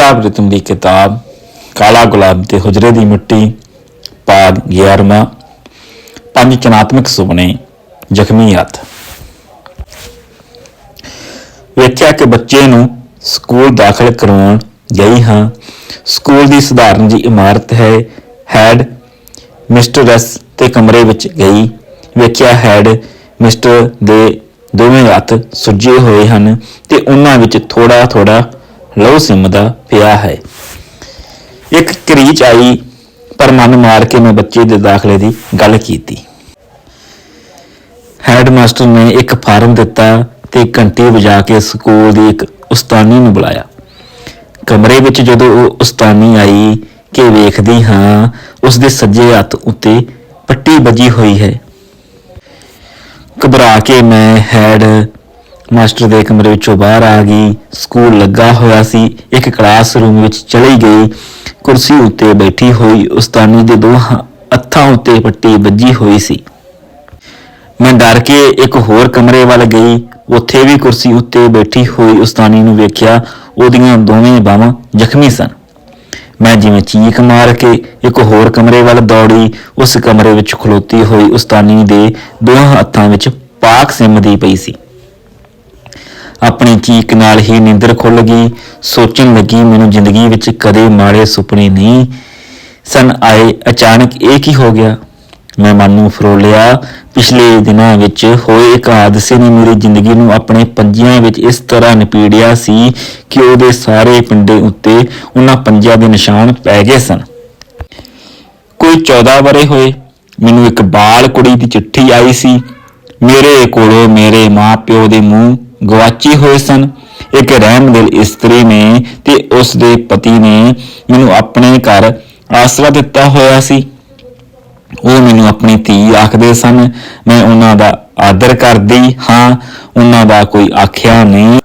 ਕਵਿਤਾ ਪ੍ਰੀਤਮ ਦੀ ਕਿਤਾਬ, ਕਾਲਾ ਗੁਲਾਬ ਤੇ ਹੁਜਰੇ ਦੀ ਮਿੱਟੀ, ਪਾਗ 11ਵਾਂ ਪੰਜ ਚਨਾਤਮਕ ਸੁਪਨੇ, ਜ਼ਖਮੀ ਹੱਥ। ਵੇਖਿਆ ਕਿ ਬੱਚੇ ਨੂੰ ਸਕੂਲ ਦਾਖਲ ਕਰਵਾਉਣ ਗਈ ਹਾਂ, ਸਕੂਲ ਦੀ ਸਧਾਰਨ ਜੀ ਇਮਾਰਤ ਹੈ, ਹੈਡ ਮਿਸਟਰਸ ਤੇ ਕਮਰੇ ਵਿੱਚ ਗਈ। ਵੇਖਿਆ ਹੈਡ ਮਿਸਟਰ ਦੇ ਦੋਵੇਂ ਹੱਥ ਸੁੱਜੇ ਹੋਏ ਹਨ ਤੇ ਉਹਨਾਂ ਵਿੱਚ ਥੋੜਾ ਥੋੜਾ ਲਹੂ ਸਿੰਮਦਾ ਪਿਆ ਹੈ। ਇੱਕ ਕਰੀਚ ਆਈ ਪਰ ਮਨ ਮਾਰ ਕੇ ਮੈਂ ਬੱਚੇ ਦੇ ਦਾਖਲੇ ਦੀ ਗੱਲ ਕੀਤੀ। ਹੈਡਮਾਸਟਰ ਨੇ ਇੱਕ ਫਾਰਮ ਦਿੱਤਾ ਤੇ ਘੰਟੀ ਵਜਾ ਕੇ ਸਕੂਲ ਦੀ ਇੱਕ ਉਸਤਾਨੀ ਨੂੰ ਬੁਲਾਇਆ। ਕਮਰੇ ਵਿੱਚ ਜਦੋਂ ਉਹ ਉਸਤਾਨੀ ਆਈ ਕਿ ਵੇਖਦੀ ਹਾਂ ਉਸ ਦੇ ਸੱਜੇ ਹੱਥ ਉੱਤੇ ਪੱਟੀ ਵੱਜੀ ਹੋਈ ਹੈ। ਘਬਰਾ ਕੇ ਮੈਂ ਹੈਡ ਮਾਸਟਰ ਦੇ ਕਮਰੇ ਵਿੱਚੋਂ ਬਾਹਰ ਆ ਗਈ, ਸਕੂਲ ਲੱਗਾ ਹੋਇਆ ਸੀ, ਇੱਕ ਕਲਾਸਰੂਮ ਵਿੱਚ ਚਲੀ ਗਈ, ਕੁਰਸੀ ਉੱਤੇ ਬੈਠੀ ਹੋਈ, ਉਸਤਾਨੀ ਦੇ ਦੋ ਹੱਥਾਂ ਉੱਤੇ ਪੱਟੀ ਵੱਜੀ ਹੋਈ ਸੀ। ਮੈਂ ਡਰ ਕੇ ਇੱਕ ਹੋਰ ਕਮਰੇ ਵੱਲ ਗਈ, ਉੱਥੇ ਵੀ ਕੁਰਸੀ ਉੱਤੇ ਬੈਠੀ ਹੋਈ ਉਸਤਾਨੀ ਨੂੰ ਵੇਖਿਆ, ਉਹਦੀਆਂ ਦੋਵੇਂ ਬਾਹਾਂ ਜ਼ਖਮੀ ਸਨ। ਮੈਂ ਜਿਵੇਂ ਚੀਕ ਮਾਰ ਕੇ ਇੱਕ ਹੋਰ ਕਮਰੇ ਵੱਲ ਦੌੜੀ, ਉਸ ਕਮਰੇ ਵਿੱਚ ਖਲੋਤੀ ਹੋਈ ਉਸਤਾਨੀ ਦੇ ਦੋਹਾਂ ਹੱਥਾਂ ਵਿੱਚ ਪਾਕ ਸਿਮਦੀ ਪਈ ਸੀ। ਆਪਣੀ ਚੀਕ ਨਾਲ ਹੀ ਨੀਂਦਰ ਖੁੱਲ ਗਈ। ਸੋਚਣ ਲੱਗੀ, ਮੈਨੂੰ ਜ਼ਿੰਦਗੀ ਵਿੱਚ ਕਦੇ ਮਾੜੇ ਸੁਪਨੇ ਨਹੀਂ। ਸਨ ਆਏ, ਅਚਾਨਕ ਇਹ ਕੀ ਹੋ ਗਿਆ? ਮੈਂ ਮਨ ਨੂੰ ਫਰੋਲਿਆ ਪਿਛਲੇ ਦਿਨਾਂ ਵਿੱਚ ਹੋਏ ਇੱਕ ਹਾਦਸੇ ਨੇ ਮੇਰੀ ਜ਼ਿੰਦਗੀ ਨੂੰ ਆਪਣੇ ਪੰਜਿਆਂ ਵਿੱਚ ਇਸ ਤਰ੍ਹਾਂ ਨਿਪੀੜਿਆ ਸੀ ਕਿ ਉਹਦੇ ਸਾਰੇ ਪਿੰਡੇ ਉੱਤੇ ਉਹਨਾਂ ਪੰਜਿਆਂ ਦੇ ਨਿਸ਼ਾਨ ਪੈ ਗਏ ਸਨ। ਕੋਈ 14 ਵਰੇ ਹੋਏ, ਮੈਨੂੰ ਇੱਕ ਬਾਲ ਕੁੜੀ ਦੀ ਚਿੱਠੀ ਆਈ ਸੀ। ਮੇਰੇ ਕੋਲੋਂ ਮੇਰੇ ਮਾਂ ਪਿਓ ਦੇ ਮੂੰਹ ਗਵਾਚੇ ਹੋਏ ਸਨ। ਇੱਕ ਰਹਿਮਦਿਲ ਇਸਤਰੀ ਨੇ ਤੇ ਉਸ ਦੇ ਪਤੀ ਨੇ ਮੈਨੂੰ ਆਪਣੇ ਘਰ ਆਸਰਾ ਦਿੱਤਾ ਹੋਇਆ ਸੀ। ਉਹ ਮੈਨੂੰ ਆਪਣੀ ਧੀ ਆਖਦੇ ਸਨ, ਮੈਂ ਉਹਨਾਂ ਦਾ ਆਦਰ ਕਰਦੀ ਹਾਂ, ਉਹਨਾਂ ਦਾ ਕੋਈ ਆਖਿਆ ਨਹੀਂ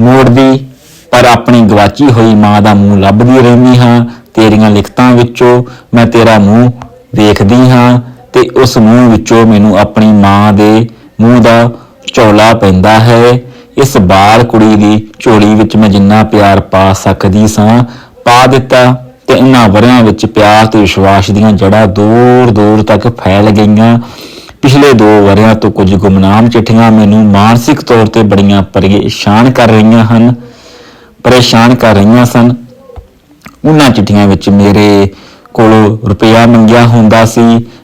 ਮੋੜਦੀ, ਪਰ ਆਪਣੀ ਗਵਾਚੀ ਹੋਈ ਮਾਂ ਦਾ ਮੂੰਹ ਲੱਭਦੀ ਰਹਿੰਦੀ ਹਾਂ, ਤੇਰੀਆਂ ਲਿਖਤਾਂ ਵਿੱਚੋਂ ਮੈਂ ਤੇਰਾ ਮੂੰਹ ਵੇਖਦੀ ਹਾਂ ਤੇ ਉਸ ਮੂੰਹ ਵਿੱਚੋਂ ਮੈਨੂੰ ਆਪਣੀ ਮਾਂ ਦੇ ਮੂੰਹ ਦਾ ਝੋਲਾ ਪੈਂਦਾ ਹੈ। ਇਸ ਬਾਲ ਕੁੜੀ ਦੀ ਝੋਲੀ ਵਿੱਚ ਮੈਂ ਜਿੰਨਾ ਪਿਆਰ ਪਾ ਸਕਦੀ ਸਾਂ, ਪਾ ਦਿੱਤਾ ਤੇ ਇਹਨਾਂ ਵਰਿਆਂ ਵਿੱਚ ਪਿਆਰ ਤੇ ਵਿਸ਼ਵਾਸ ਦੀਆਂ ਜੜ੍ਹਾਂ ਦੂਰ ਦੂਰ ਤੱਕ ਫੈਲ ਗਈਆਂ। ਪਿਛਲੇ 2 ਵਰਿਆਂ ਤੋਂ ਕੁਝ ਗੁਮਨਾਮ ਚਿੱਠੀਆਂ ਮੈਨੂੰ ਮਾਨਸਿਕ ਤੌਰ ਤੇ ਬੜੀਆਂ ਪਰੇਸ਼ਾਨ ਕਰ ਰਹੀਆਂ ਹਨ। ਪਰੇਸ਼ਾਨ ਕਰ ਰਹੀਆਂ ਸਨ। ਉਹਨਾਂ ਚਿੱਠੀਆਂ ਵਿੱਚ ਮੇਰੇ ਕੋਲੋਂ ਰੁਪਇਆ ਮੰਗਿਆ ਹੁੰਦਾ ਸੀ।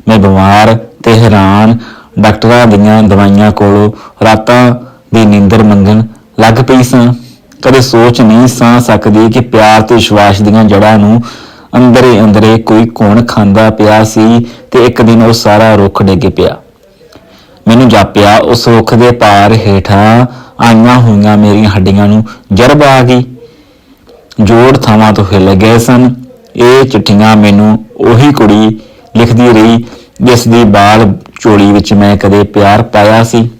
ਮੈਂ ਬਿਮਾਰ ਤੇ ਹੈਰਾਨ। ਡਾਕਟਰਾਂ ਦੀਆਂ ਦਵਾਈਆਂ ਕੋਲੋਂ ਰਾਤਾਂ ਦੀ ਨੀਂਦਰ ਮੰਗਣ ਲੱਗ ਪਈ ਸਾਂ। ਕਦੇ ਸੋਚ ਨਹੀਂ ਸਾਂ ਸਕਦੀ ਕਿ ਪਿਆਰ ਤੇ ਵਿਸ਼ਵਾਸ ਦੀਆਂ ਜੜ੍ਹਾਂ ਨੂੰ ਅੰਦਰੇ ਅੰਦਰੇ ਕੋਈ ਕੌਣ ਖਾਂਦਾ ਪਿਆ ਸੀ ਤੇ ਇੱਕ ਦਿਨ ਉਹ ਸਾਰਾ ਰੁੱਖ ਡਿੱਗ ਪਿਆ। ਮੈਨੂੰ ਜਾਪਿਆ, ਉਸ ਰੁੱਖ ਦੇ ਪਾਰ ਹੇਠਾਂ ਆਈਆਂ ਹੋਈਆਂ ਮੇਰੀਆਂ ਹੱਡੀਆਂ ਨੂੰ ਜਰਬ ਆ ਗਈ। ਜੋੜ ਥਾਵਾਂ ਤੋਂ ਹਿੱਲ ਗਏ ਸਨ। ਇਹ ਚਿੱਠੀਆਂ ਮੈਨੂੰ ਉਹੀ ਕੁੜੀ ਲਿਖਦੀ ਰਹੀ, ਜਿਸ ਦੀ ਬਾਲ ਝੋਲੀ ਵਿੱਚ ਮੈਂ ਕਦੇ ਪਿਆਰ ਪਾਇਆ ਸੀ।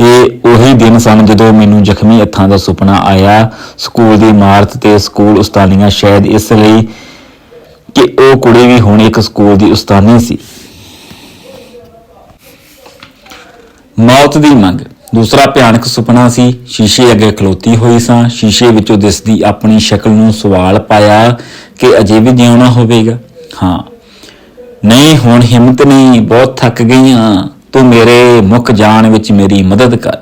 ਇਹ ਉਹੀ ਦਿਨ ਸਨ ਜਦੋਂ ਮੈਨੂੰ ਜ਼ਖਮੀ ਹੱਥਾਂ ਦਾ ਸੁਪਨਾ ਆਇਆ। ਸਕੂਲ ਦੀ ਇਮਾਰਤ ਤੇ ਸਕੂਲ ਉਸਤਾਨੀਆਂ ਸ਼ਾਇਦ ਇਸ ਲਈ ਕਿ ਉਹ ਕੁੜੀ ਵੀ ਹੁਣ ਇੱਕ ਸਕੂਲ ਦੀ ਉਸਤਾਨੀ ਸੀ। ਮੌਤ ਦੀ ਮੰਗ। ਦੂਸਰਾ ਭਿਆਨਕ ਸੁਪਨਾ ਸੀ। ਸ਼ੀਸ਼ੇ ਅੱਗੇ ਖਲੋਤੀ ਹੋਈ ਸਾਂ। ਸ਼ੀਸ਼ੇ ਵਿੱਚੋਂ ਦਿਸਦੀ ਆਪਣੀ ਸ਼ਕਲ ਨੂੰ ਸਵਾਲ ਪਾਇਆ ਕਿ ਅਜੇ ਵੀ ਜਿਉਣਾ ਹੋਵੇਗਾ। ਹਾਂ। ਨਹੀਂ, ਹੁਣ ਹਿੰਮਤ ਨਹੀਂ। ਬਹੁਤ ਥੱਕ ਗਈਆਂ। ਤੂੰ ਮੇਰੇ ਮੁੱਕ ਜਾਣ ਵਿੱਚ ਮੇਰੀ ਮਦਦ ਕਰ।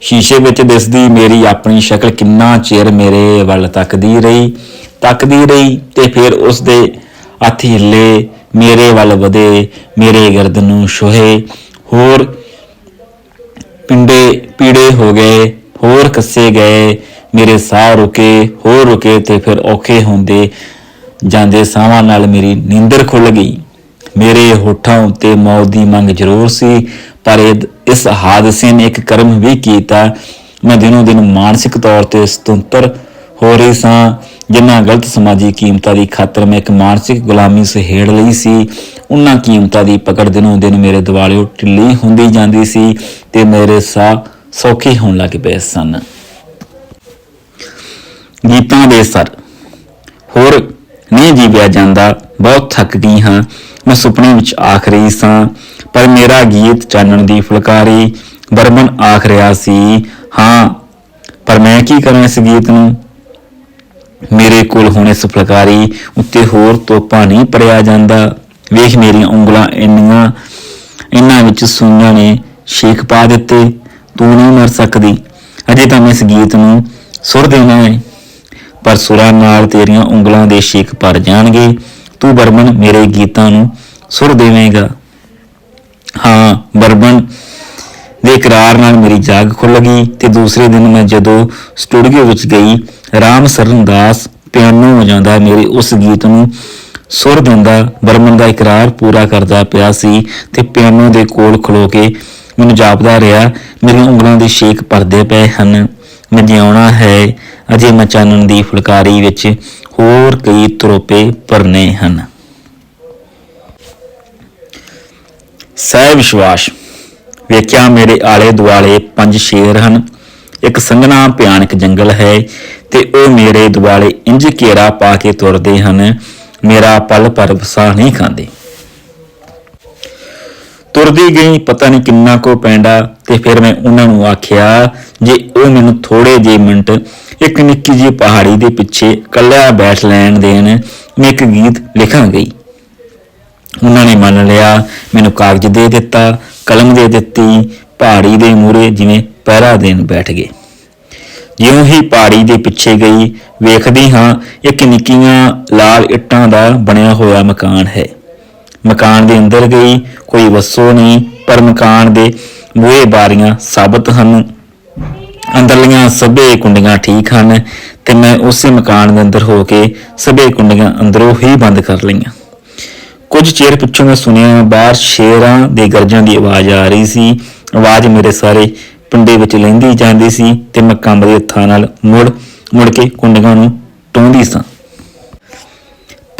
ਸ਼ੀਸ਼ੇ ਵਿੱਚ ਦਿਸਦੀ ਮੇਰੀ ਆਪਣੀ ਸ਼ਕਲ ਕਿੰਨਾ ਚਿਰ ਮੇਰੇ ਵੱਲ ਤੱਕਦੀ ਰਹੀ ਤੱਕਦੀ ਰਹੀ ਤੇ ਫਿਰ ਉਸ ਦੇ ਹੱਥ ਹਿੱਲੇ ਮੇਰੇ ਵੱਲ ਵਧੇ, ਮੇਰੇ ਗਰਦਨ ਨੂੰ ਛੋਹੇ, ਹੋਰ ਪਿੰਡੇ ਪੀੜੇ ਹੋ ਗਏ, ਹੋਰ ਕੱਸੇ ਗਏ, ਮੇਰੇ ਸਾਹ ਰੁਕੇ, ਹੋਰ ਰੁਕੇ ਤੇ ਫਿਰ ਔਖੇ ਹੁੰਦੇ ਜਾਂਦੇ ਸਾਹਾਂ ਨਾਲ ਮੇਰੀ ਨੀਂਦਰ ਖੁੱਲ ਗਈ। ਮੇਰੇ ਹੋਠਾਂ ਉੱਤੇ ਮੌਤ ਦੀ ਮੰਗ ਜ਼ਰੂਰ ਸੀ, ਪਰ ਇਹ- ਇਸ ਹਾਦਸੇ ਨੇ ਇੱਕ ਕਰਮ ਵੀ ਕੀਤਾ। ਮੈਂ ਦਿਨੋਂ ਦਿਨ ਮਾਨਸਿਕ ਤੌਰ ਤੇ ਸੁਤੰਤਰ ਹੋ ਰਹੀ ਸਾਂ। ਜਿਨ੍ਹਾਂ ਗਲਤ ਸਮਾਜੀ ਕੀਮਤਾਂ ਦੀ ਖਾਤਰ ਮੈਂ ਇੱਕ ਮਾਨਸਿਕ ਗੁਲਾਮੀ ਸਹੇੜ ਲਈ ਸੀ ਉਹਨਾਂ ਕੀਮਤਾਂ ਦੀ ਪਕੜ ਦਿਨੋਂ ਦਿਨ ਮੇਰੇ ਦਿਵਾਲਿਓ ਢਿੱਲੀ ਹੁੰਦੀ ਜਾਂਦੀ ਸੀ ਤੇ ਮੇਰੇ ਸਾਹ ਸੌਖੇ ਹੋਣ ਲੱਗ ਪਏ ਸਨ। ਗੀਤਾਂ ਦੇ ਸਰ। ਹੋਰ ਨਹੀਂ ਜੀਵਿਆ ਜਾਂਦਾ, ਬਹੁਤ ਥੱਕ ਗਈ ਹਾਂ। ਮੈਂ ਸੁਪਨੇ ਵਿੱਚ ਆਖ ਰਹੀ ਸਾਂ, ਪਰ ਮੇਰਾ ਗੀਤ ਚਾਨਣ ਦੀ ਫੁਲਕਾਰੀ ਬਰਮਨ ਆਖ ਰਿਹਾ ਸੀ। ਹਾਂ, ਪਰ ਮੈਂ ਕੀ ਕਰਾਂ ਇਸ ਗੀਤ ਨੂੰ? ਮੇਰੇ ਕੋਲ ਹੁਣ ਇਸ ਫੁਲਕਾਰੀ ਉੱਤੇ ਹੋਰ ਤੋਪਾ ਨਹੀਂ ਪੜਿਆ ਜਾਂਦਾ। ਵੇਖ ਮੇਰੀਆਂ ਉਂਗਲਾਂ ਇੰਨੀਆਂ ਇਹਨਾਂ ਵਿੱਚ ਸੂਈਆਂ ਨੇ ਸ਼ੇਖ ਪਾ ਦਿੱਤੇ, ਤੂੰ ਨਹੀਂ ਮਰ ਸਕਦੀ। ਅਜੇ ਤਾਂ ਮੈਂ ਇਸ ਗੀਤ ਨੂੰ ਸੁਰ ਦੇਣਾ ਹੈ, ਪਰ ਸੁਰਾਂ ਨਾਲ ਤੇਰੀਆਂ ਉਂਗਲਾਂ ਦੇ ਸ਼ੇਕ ਭਰ ਜਾਣਗੇ। ਤੂੰ ਬਰਮਨ ਮੇਰੇ ਗੀਤਾਂ ਨੂੰ ਸੁਰ ਦੇਵੇਂਗਾ। ਹਾਂ ਬਰਮਨ ਦੇ ਇਕਰਾਰ ਨਾਲ ਮੇਰੀ ਜਾਗ ਖੁੱਲ ਗਈ ਤੇ ਦੂਸਰੇ ਦਿਨ ਮੈਂ ਜਦੋਂ ਸਟੂਡੀਓ ਵਿੱਚ ਗਈ, ਰਾਮ ਸਰਨ ਦਾਸ ਪਿਆਨੋ ਵਜਾਉਂਦਾ ਮੇਰੇ ਉਸ ਗੀਤ ਨੂੰ ਸੁਰ ਦਿੰਦਾ। ਬਰਮਨ ਦਾ ਇਕਰਾਰ ਪੂਰਾ ਕਰਦਾ ਪਿਆ ਸੀ ਤੇ ਪਿਆਨੋ ਦੇ ਕੋਲ ਖਲੋ ਕੇ ਮੈਨੂੰ ਜਾਪਦਾ ਰਿਹਾ, ਮੇਰੀਆਂ ਉਂਗਲਾਂ ਦੇ ਸ਼ੇਕ ਭਰਦੇ ਪਏ ਹਨ। ਮਜਿਆਉਣਾ ਹੈ, ਅਜੇ ਮਚਾਨਣ ਦੀ ਫੁਲਕਾਰੀ ਵਿੱਚ ਹੋਰ ਕਈ ਤਰੋਪੇ ਭਰਨੇ ਹਨ। ਸਹਿ ਵਿਸ਼ਵਾਸ, ਵੇਖਿਆ ਮੇਰੇ ਆਲੇ ਦੁਆਲੇ ਪੰਜ ਸ਼ੇਰ ਹਨ। ਇੱਕ ਸੰਘਣਾ ਭਿਆਨਕ ਜੰਗਲ ਹੈ ਤੇ ਉਹ ਮੇਰੇ ਦੁਆਲੇ ਇੰਜ ਘੇਰਾ ਪਾ ਕੇ ਤੁਰਦੇ ਹਨ। ਮੇਰਾ ਪਲ ਪਰ ਵਸਾ ਨਹੀਂ ਖਾਂਦੇ। ਤੁਰਦੀ ਗਈ, ਪਤਾ ਨਹੀਂ ਕਿੰਨਾ ਕੋ ਪੈਂਡਾ ਤੇ ਫਿਰ ਮੈਂ ਉਹਨਾਂ ਨੂੰ ਆਖਿਆ, ਜੇ ਉਹ ਮੈਨੂੰ ਥੋੜੇ ਜਿਹੇ ਮਿੰਟ ਇੱਕ ਨਿੱਕੀ ਜਿਹੀ ਪਹਾੜੀ ਦੇ ਪਿੱਛੇ ਕੱਲਿਆ ਬੈਠ ਲੈਣ ਦੇਣ, ਮੈਂ ਇੱਕ ਗੀਤ ਲਿਖਾਂ ਗਈ। ਉਹਨਾਂ ਨੇ ਮੰਨ ਲਿਆ, ਮੈਨੂੰ ਕਾਗਜ਼ ਦੇ ਦਿੱਤਾ, ਕਲਮ ਦੇ ਦਿੱਤੀ, ਪਹਾੜੀ ਦੇ ਮੂਰੇ ਜਿਵੇਂ ਪਹਿਰਾ ਦੇਣ ਬੈਠ ਗਏ। ਜਿਉਂ ਹੀ ਪਹਾੜੀ ਦੇ ਪਿੱਛੇ ਗਈ, ਵੇਖਦੀ ਹਾਂ, ਇੱਕ ਨਿੱਕੀਆਂ ਲਾਲ ਇੱਟਾਂ ਦਾ ਬਣਿਆ ਹੋਇਆ ਮਕਾਨ ਹੈ। ਮਕਾਨ ਦੇ ਅੰਦਰ ਗਈ, ਕੋਈ ਵਸੋ ਨਹੀਂ, ਪਰ ਮਕਾਨ ਦੇ ਬੂਹੇ ਬਾਰੀਆਂ ਸਾਬਤ ਹਨ। ਅੰਦਰਲੀਆਂ ਸਭੇ ਕੁੰਡੀਆਂ ਠੀਕ ਹਨ ਤੇ ਮੈਂ ਉਸੇ ਮਕਾਨ ਦੇ ਅੰਦਰ ਹੋ ਕੇ ਸਭੇ ਕੁੰਡੀਆਂ ਅੰਦਰੋਂ ਹੀ ਬੰਦ ਕਰ ਲਈਆਂ। ਕੁਝ ਚਿਰ ਪਿੱਛੋਂ ਮੈਂ ਸੁਣਿਆ, ਬਾਹਰ ਸ਼ੇਰਾਂ ਦੇ ਗਰਜਾਂ ਦੀ ਆਵਾਜ਼ ਆ ਰਹੀ ਸੀ। ਆਵਾਜ਼ ਮੇਰੇ ਸਾਰੇ ਪਿੰਡੇ ਵਿੱਚ ਲੈਂਦੀ ਜਾਂਦੀ ਸੀ ਤੇ ਮੈਂ ਕੰਬਦੇ ਹੱਥਾਂ ਨਾਲ ਮੁੜ ਮੁੜ ਕੇ ਕੁੰਡੀਆਂ ਨੂੰ ਟੋਂਦੀ ਸਾਂ।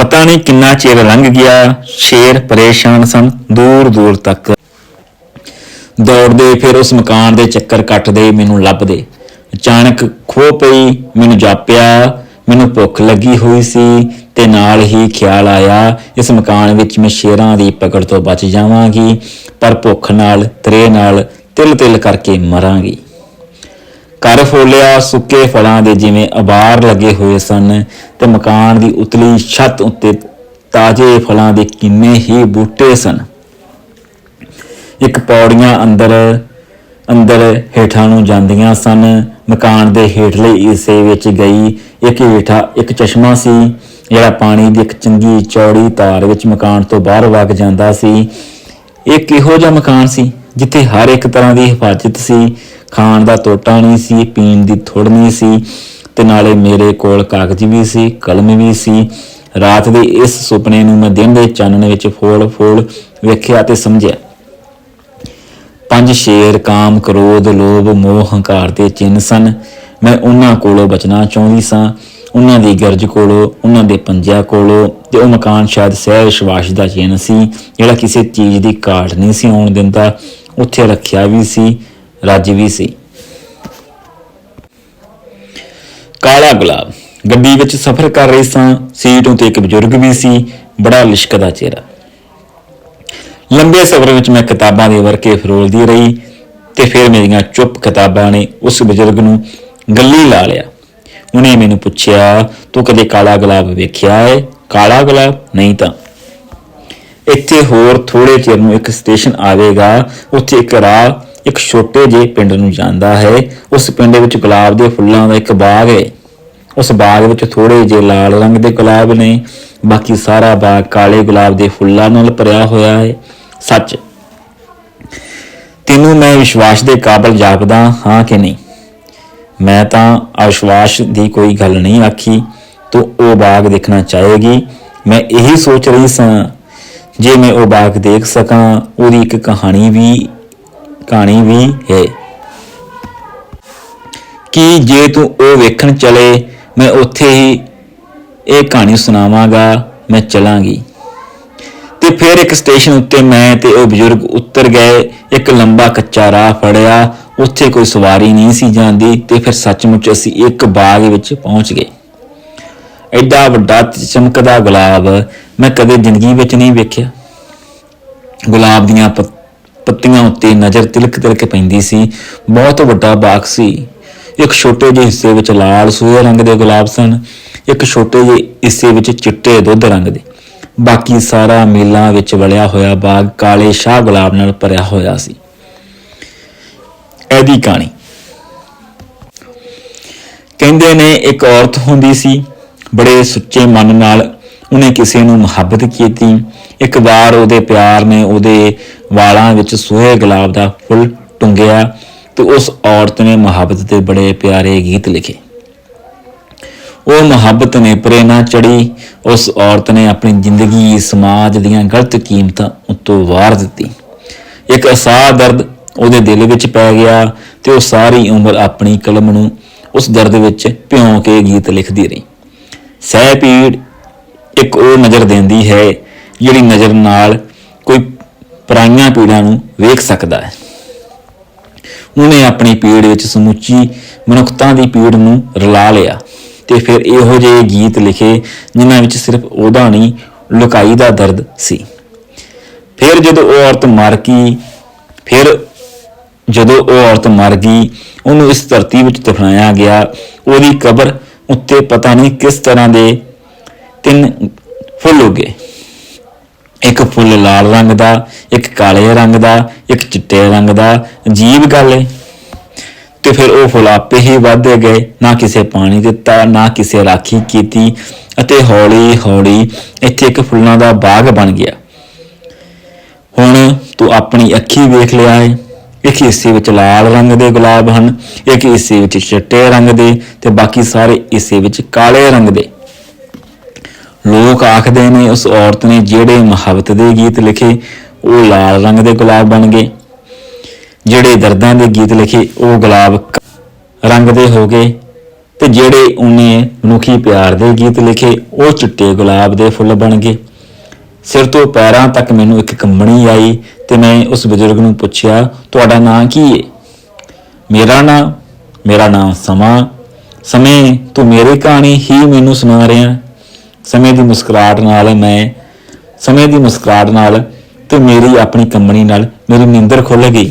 ਪਤਾ ਨਹੀਂ ਕਿੰਨਾ ਚਿਰ ਲੰਘ ਗਿਆ, ਸ਼ੇਰ ਪਰੇਸ਼ਾਨ ਸਨ, ਦੂਰ ਦੂਰ ਤੱਕ। ਦੌੜਦੇ ਫਿਰ ਉਸ ਮਕਾਨ ਦੇ ਚੱਕਰ ਕੱਟਦੇ, ਮੈਨੂੰ ਲੱਭਦੇ। ਅਚਾਨਕ ਖੋ ਪਈ, ਮੈਨੂੰ ਜਾਪਿਆ, ਮੈਨੂੰ ਭੁੱਖ ਲੱਗੀ ਹੋਈ ਸੀ ਤੇ ਨਾਲ ਹੀ ਖਿਆਲ ਆਇਆ, ਇਸ ਮਕਾਨ ਵਿੱਚ ਮੈਂ ਸ਼ੇਰਾਂ ਦੀ ਪਕੜ ਤੋਂ ਬਚ ਜਾਵਾਂਗੀ, ਪਰ ਭੁੱਖ ਨਾਲ ਤਰੇ ਨਾਲ ਤਿਲ ਤਿਲ ਕਰਕੇ ਮਰਾਂਗੀ। ਘਰ ਫੋਲਿਆ, ਸੁੱਕੇ ਫਲਾਂ ਦੇ ਜਿਵੇਂ ਅਬਾਰ ਲੱਗੇ ਹੋਏ ਸਨ ਤੇ ਮਕਾਨ ਦੀ ਉਤਲੀ ਛੱਤ ਉੱਤੇ ਤਾਜ਼ੇ ਫਲਾਂ ਦੇ ਕਿੰਨੇ ਹੀ ਬੂਟੇ ਸਨ। ਇੱਕ ਪੌੜੀਆਂ ਅੰਦਰ ਅੰਦਰ ਹੇਠਾਂ ਨੂੰ ਜਾਂਦੀਆਂ ਸਨ। ਮਕਾਨ ਦੇ ਹੇਠਲੇ ਹਿੱਸੇ ਵਿੱਚ ਗਈ ਇੱਕ ਹੇਠਾਂ ਇੱਕ ਚਸ਼ਮਾ ਸੀ, ਜਿਹੜਾ ਪਾਣੀ ਦੀ ਇੱਕ ਚੰਗੀ ਚੌੜੀ ਤਾਰ ਵਿੱਚ ਮਕਾਨ ਤੋਂ ਬਾਹਰ ਵਗ ਜਾਂਦਾ ਸੀ। ਇਹ ਕਿਹੋ ਜਿਹਾ ਮਕਾਨ ਸੀ? ਜਿੱਥੇ ਹਰ ਇੱਕ ਤਰ੍ਹਾਂ ਦੀ ਹਿਫਾਜ਼ਤ ਸੀ, ਖਾਣ ਦਾ ਟੋਟਾ ਨਹੀਂ ਸੀ, ਪੀਣ ਦੀ ਥੁੜ ਨਹੀਂ ਸੀ, ਤੇ ਨਾਲੇ ਮੇਰੇ ਕੋਲ ਕਾਗਜ਼ ਵੀ ਸੀ, ਕਲਮ ਵੀ ਸੀ। ਰਾਤ ਦੇ ਇਸ ਸੁਪਨੇ ਨੂੰ ਮੈਂ ਦਿਨ ਦੇ ਚਾਨਣ ਵਿੱਚ ਫੋਲ-ਫੋਲ ਵੇਖਿਆ ਤੇ ਸਮਝਿਆ। ਪੰਜ ਸ਼ੇਰ, ਕਾਮ, ਕ੍ਰੋਧ, ਲੋਭ, ਮੋਹ, ਹੰਕਾਰ ਦੇ ਚਿੰਨ ਸਨ। ਮੈਂ ਉਹਨਾਂ ਕੋਲੋਂ ਬਚਣਾ ਚਾਹੁੰਦੀ ਸਾਂ। ਉਹਨਾਂ ਦੀ ਗਰਜ ਕੋਲੋਂ, ਉਹਨਾਂ ਦੇ ਪੰਜਿਆਂ ਕੋਲੋਂ ਤੇ ਉਹ ਮਕਾਨ ਸ਼ਾਇਦ ਸਹਿ ਵਿਸ਼ਵਾਸ ਦਾ ਚਿੰਨ ਸੀ, ਜਿਹੜਾ ਕਿਸੇ ਚੀਜ਼ ਦੀ ਘਾਟ ਨਹੀਂ ਸੀ ਆਉਣ ਦਿੰਦਾ। ਉੱਥੇ ਰੱਖਿਆ ਵੀ ਸੀ, ਰੱਜ ਵੀ ਸੀ। ਕਾਲਾ ਗੁਲਾਬ, ਗੱਡੀ ਵਿੱਚ ਸਫ਼ਰ ਕਰ ਰਹੀ ਸਾਂ, ਸੀਟ ਉੱਤੇ ਇੱਕ ਬਜ਼ੁਰਗ ਵੀ ਸੀ, ਬੜਾ ਲਿਸ਼ਕਦਾ ਚਿਹਰਾ। ਲੰਬੇ ਸਫ਼ਰ ਵਿੱਚ ਮੈਂ ਕਿਤਾਬਾਂ ਦੇ ਵਰਕੇ ਫਰੋਲਦੀ ਰਹੀ ਤੇ ਫਿਰ ਮੇਰੀਆਂ ਚੁੱਪ ਕਿਤਾਬਾਂ ਨੇ ਉਸ ਬਜ਼ੁਰਗ ਨੂੰ ਗੱਲੀ ਲਾ ਲਿਆ। ਉਹਨੇ ਮੈਨੂੰ ਪੁੱਛਿਆ, ਤੂੰ ਕਦੇ ਕਾਲਾ ਗੁਲਾਬ ਵੇਖਿਆ ਹੈ ਕਾਲਾ ਗੁਲਾਬ? ਨਹੀਂ ਤਾਂ। ਇੱਥੇ ਹੋਰ ਥੋੜੇ ਚਿਰ ਨੂੰ ਇੱਕ ਸਟੇਸ਼ਨ ਆਵੇਗਾ, ਉੱਥੇ ਇੱਕ ਰਾਹ, ਇੱਕ ਛੋਟੇ ਜਿਹੇ ਪਿੰਡ ਨੂੰ ਜਾਂਦਾ ਹੈ। ਉਸ ਪਿੰਡ ਵਿੱਚ ਗੁਲਾਬ ਦੇ ਫੁੱਲਾਂ ਦਾ ਇੱਕ ਬਾਗ ਹੈ। ਉਸ ਬਾਗ ਵਿੱਚ ਥੋੜੇ ਜਿਹੇ ਲਾਲ ਰੰਗ ਦੇ ਗੁਲਾਬ ਨੇ। ਬਾਕੀ ਸਾਰਾ ਬਾਗ ਕਾਲੇ ਗੁਲਾਬ ਦੇ ਫੁੱਲਾਂ ਨਾਲ ਭਰਿਆ ਹੋਇਆ ਹੈ। ਸੱਚ, ਤੈਨੂੰ ਮੈਂ ਵਿਸ਼ਵਾਸ ਦੇ ਕਾਬਲ ਜਾਪਦਾ ਹਾਂ ਕਿ ਨਹੀਂ? ਮੈਂ ਤਾਂ ਅਵਿਸ਼ਵਾਸ ਦੀ ਕੋਈ ਗੱਲ ਨਹੀਂ ਆਖੀ। ਤੂੰ ਉਹ ਬਾਗ ਦੇਖਣਾ ਚਾਹੇਗੀ। ਮੈਂ ਇਹੀ ਸੋਚ ਰਹੀ ਸਾਂ ਜੇ ਮੈਂ ਉਹ ਬਾਗ ਦੇਖ ਸਕਾਂ, ਉਹਦੀ ਇੱਕ ਕਹਾਣੀ ਵੀ ਕਹਾਣੀ ਵੀ ਹੈ। ਕਿ ਜੇ ਤੂੰ ਉਹ ਵੇਖਣ ਚਲੇ, ਮੈਂ ਉੱਥੇ ਹੀ ਇਹ ਕਹਾਣੀ ਸੁਣਾਵਾਂਗਾ, ਮੈਂ ਚਲਾਂਗੀ। ਤੇ ਫਿਰ ਇੱਕ ਸਟੇਸ਼ਨ ਉੱਤੇ ਮੈਂ ਤੇ ਉਹ ਬਜ਼ੁਰਗ ਉੱਤਰ ਗਏ, ਇੱਕ ਲੰਬਾ ਕੱਚਾ ਰਾਹ ਫੜਿਆ, ਉੱਥੇ ਕੋਈ ਸਵਾਰੀ ਨਹੀਂ ਸੀ ਜਾਂਦੀ ਤੇ ਫਿਰ ਸੱਚਮੁੱਚ ਅਸੀਂ ਇੱਕ ਬਾਗ ਵਿੱਚ ਪਹੁੰਚ ਗਏ। ਐਡਾ ਵੱਡਾ ਚਮਕਦਾ ਗੁਲਾਬ ਮੈਂ ਕਦੇ ਜ਼ਿੰਦਗੀ ਵਿੱਚ ਨਹੀਂ ਵੇਖਿਆ। ਗੁਲਾਬ ਦੀਆਂ ਪੱਤੀਆਂ ਉੱਤੇ ਨਜ਼ਰ ਤਿਲਕ ਤਿਲਕ ਪੈਂਦੀ ਸੀ। ਬਹੁਤ ਵੱਡਾ ਬਾਗ ਸੀ। ਇੱਕ ਛੋਟੇ ਜਿਹੇ ਹਿੱਸੇ ਵਿੱਚ ਲਾਲ ਸੂਹੇ ਰੰਗ ਦੇ ਗੁਲਾਬ ਸਨ। ਇੱਕ ਛੋਟੇ ਜਿਹੇ ਹਿੱਸੇ ਵਿੱਚ ਚਿੱਟੇ ਦੁੱਧ ਰੰਗ ਦੇ। ਬਾਕੀ ਸਾਰਾ ਮੇਲਾਂ ਵਿੱਚ ਵਲਿਆ ਹੋਇਆ ਬਾਗ ਕਾਲੇ ਸ਼ਾਹ ਗੁਲਾਬ ਨਾਲ ਭਰਿਆ ਹੋਇਆ ਸੀ। ਇਹਦੀ ਕਹਾਣੀ। ਕਹਿੰਦੇ ਨੇ ਇੱਕ ਔਰਤ ਹੁੰਦੀ ਸੀ। ਬੜੇ ਸੁੱਚੇ ਮਨ ਨਾਲ ਉਹਨੇ ਕਿਸੇ ਨੂੰ ਮੁਹੱਬਤ ਕੀਤੀ। ਇੱਕ ਵਾਰ ਉਹਦੇ ਪਿਆਰ ਨੇ ਉਹਦੇ ਵਾਲਾਂ ਵਿੱਚ ਸੋਹੇ ਗੁਲਾਬ ਦਾ ਫੁੱਲ ਟੁੰਗਿਆ ਤੇ ਉਸ ਔਰਤ ਨੇ ਮੁਹੱਬਤ ਦੇ ਬੜੇ ਪਿਆਰੇ ਗੀਤ ਲਿਖੇ। ਉਹ ਮੁਹੱਬਤ ਨੇ ਪਰੇ ਨਾ ਚੜੀ ਉਸ ਔਰਤ ਨੇ ਆਪਣੀ ਜ਼ਿੰਦਗੀ ਸਮਾਜ ਦੀਆਂ ਗਲਤ ਕੀਮਤਾਂ ਉੱਤੋਂ ਵਾਰ ਦਿੱਤੀ। ਇੱਕ ਅਸਾਹ ਦਰਦ ਉਹਦੇ ਦਿਲ ਵਿੱਚ ਪੈ ਗਿਆ ਤੇ ਉਹ ਸਾਰੀ ਉਮਰ ਆਪਣੀ ਕਲਮ ਨੂੰ ਉਸ ਦਰਦ ਵਿੱਚ ਭਿਉਂ ਕੇ ਗੀਤ ਲਿਖਦੀ ਰਹੀ। ਸਹਿ ਪੀੜ ਇੱਕ ਉਹ ਨਜ਼ਰ ਦਿੰਦੀ ਹੈ, ਜਿਹੜੀ ਨਜ਼ਰ ਨਾਲ ਕੋਈ ਪਰਾਈਆਂ ਪੀੜਾਂ ਨੂੰ ਵੇਖ ਸਕਦਾ ਹੈ। ਉਹਨੇ ਆਪਣੀ ਪੀੜ ਵਿੱਚ ਸਮੁੱਚੀ ਮਨੁੱਖਤਾ ਦੀ ਪੀੜ ਨੂੰ ਰਲਾ ਲਿਆ ਤੇ ਫਿਰ ਇਹੋ ਜਿਹੇ ਗੀਤ ਲਿਖੇ, ਜਿਨ੍ਹਾਂ ਵਿੱਚ ਸਿਰਫ ਉਹਦਾ ਨਹੀਂ, ਲੁਕਾਈ ਦਾ ਦਰਦ ਸੀ। ਫਿਰ ਜਦੋਂ ਉਹ ਔਰਤ ਮਰ ਗਈ, ਫਿਰ ਜਦੋਂ ਉਹ ਔਰਤ ਮਰ ਗਈ, ਉਹਨੂੰ ਇਸ ਧਰਤੀ ਵਿੱਚ ਦਫਨਾਇਆ ਗਿਆ। ਉਹਦੀ ਕਬਰ ਉੱਤੇ ਪਤਾ ਨਹੀਂ ਕਿਸ ਤਰ੍ਹਾਂ ਦੇ ਤਿੰਨ ਫੁੱਲ ਉੱਗੇ ਇੱਕ ਫੁੱਲ ਲਾਲ ਰੰਗ ਦਾ, ਇੱਕ ਕਾਲੇ ਰੰਗ ਦਾ, ਇੱਕ ਚਿੱਟੇ ਰੰਗ ਦਾ, ਅਜੀਬ ਗੱਲ ਹੈ ਤੇ ਫਿਰ ਉਹ ਫੁੱਲ ਆਪੇ ਹੀ ਵਧਦੇ ਗਏ, ਨਾ ਕਿਸੇ ਪਾਣੀ ਦਿੱਤਾ, ਨਾ ਕਿਸੇ ਰਾਖੀ ਕੀਤੀ ਅਤੇ ਹੌਲੀ ਹੌਲੀ ਇੱਥੇ ਇੱਕ ਫੁੱਲਾਂ ਦਾ ਬਾਗ ਬਣ ਗਿਆ। ਹੁਣ ਤੂੰ ਆਪਣੀ ਅੱਖੀ ਵੇਖ ਲਿਆ ਹੈ ਇੱਕ ਹਿੱਸੇ ਵਿੱਚ ਲਾਲ ਰੰਗ ਦੇ ਗੁਲਾਬ ਹਨ, ਇੱਕ ਹਿੱਸੇ ਵਿੱਚ ਚਿੱਟੇ ਰੰਗ ਦੇ ਤੇ ਬਾਕੀ ਸਾਰੇ ਹਿੱਸੇ ਵਿੱਚ ਕਾਲੇ ਰੰਗ ਦੇ। ਲੋਕ ਆਖਦੇ ਨੇ, ਉਸ ਔਰਤ ਨੇ ਜਿਹੜੇ ਮੁਹੱਬਤ ਦੇ ਗੀਤ ਲਿਖੇ, ਉਹ ਲਾਲ ਰੰਗ ਦੇ ਗੁਲਾਬ ਬਣ ਗਏ। ਜਿਹੜੇ ਦਰਦਾਂ ਦੇ ਗੀਤ ਲਿਖੇ, ਉਹ ਗੁਲਾਬ ਰੰਗ ਦੇ ਹੋ ਗਏ। ਤੇ ਜਿਹੜੇ ਉਹਨੇ ਮਨੁੱਖੀ ਪਿਆਰ ਦੇ ਗੀਤ ਲਿਖੇ, ਉਹ ਚਿੱਟੇ ਗੁਲਾਬ ਦੇ ਫੁੱਲ ਬਣ ਗਏ। ਸਿਰ ਤੋਂ ਪੈਰਾਂ ਤੱਕ ਮੈਨੂੰ ਇੱਕ ਕੰਬਣੀ ਆਈ ਤੇ ਮੈਂ ਉਸ ਬਜ਼ੁਰਗ ਨੂੰ ਪੁੱਛਿਆ, ਤੁਹਾਡਾ ਨਾਂ ਕੀ ਹੈ ਮੇਰਾ ਨਾਂ, ਮੇਰਾ ਨਾਮ ਸਮਾਂ। ਸਮੇਂ ਤੂੰ ਮੇਰੀ ਕਹਾਣੀ ਹੀ ਮੈਨੂੰ ਸੁਣਾ ਰਿਹਾ। ਸਮੇਂ ਦੀ ਮੁਸਕਰਾਹਟ ਨਾਲ ਮੈਂ, ਸਮੇਂ ਦੀ ਮੁਸਕਰਾਹਟ ਨਾਲ ਤੇ ਮੇਰੀ ਆਪਣੀ ਕੰਬਣੀ ਨਾਲ ਮੇਰੀ ਨੀਂਦਰ ਖੁੱਲ ਗਈ।